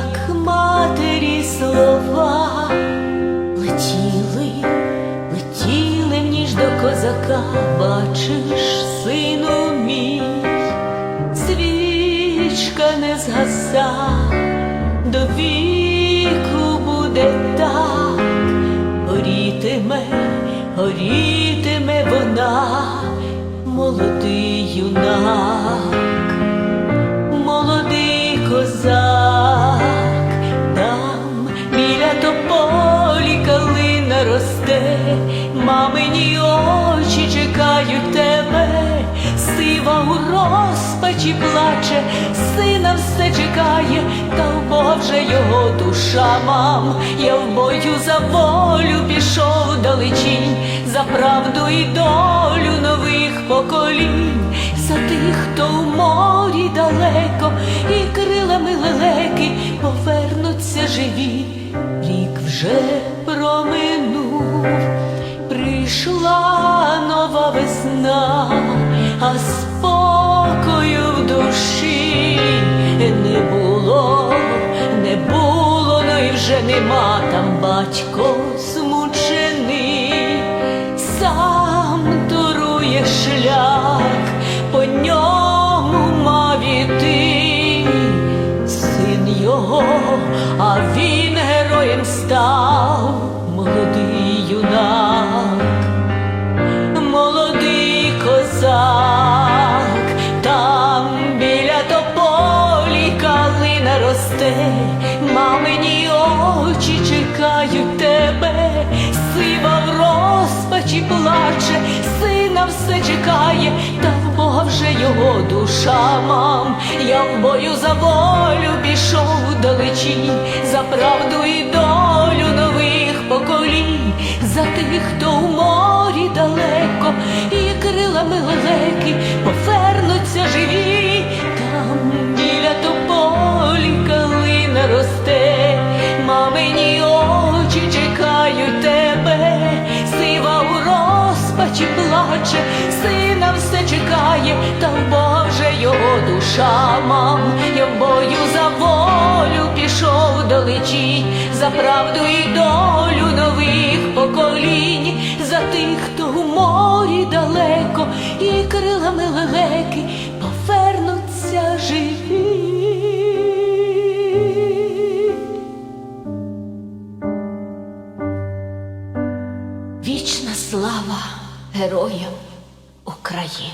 як матері слова, летіли, летіли в ніж до козака, бачиш, сину мій, свічка не згаса, до віку буде так, горітиме, горітиме вона, молодий юнак мамині очі чекають тебе, сива у розпачі плаче, сина все чекає, та в Боже його душа, мам, я в бою за волю пішов далечінь, за правду і долю нових поколінь, за тих, хто у морі далеко, і крилами лелеки повернуться живі, рік вже проминув, весна, а спокою в душі не було, не було, ну і вже нема. Там батько змучений, сам турує шлях, по ньому мав іти син його, а він героєм став, молодий юнак росте, мамині очі чекають тебе, сива в розпачі плаче, сина все чекає, та в Бога вже його душа, мам, я в бою за волю пішов далечінь, за правду і долю нових поколінь, за тих, хто у морі далеко, і крилами лелеки повернуться живі, розпачі плаче, сина все чекає, та Боже його душа, мам, я в бою за волю пішов далечінь, за правду і долю нових поколінь, за тих, хто у морі далеко, і крилами лелеки повернуться живі. Вічна слава героям України.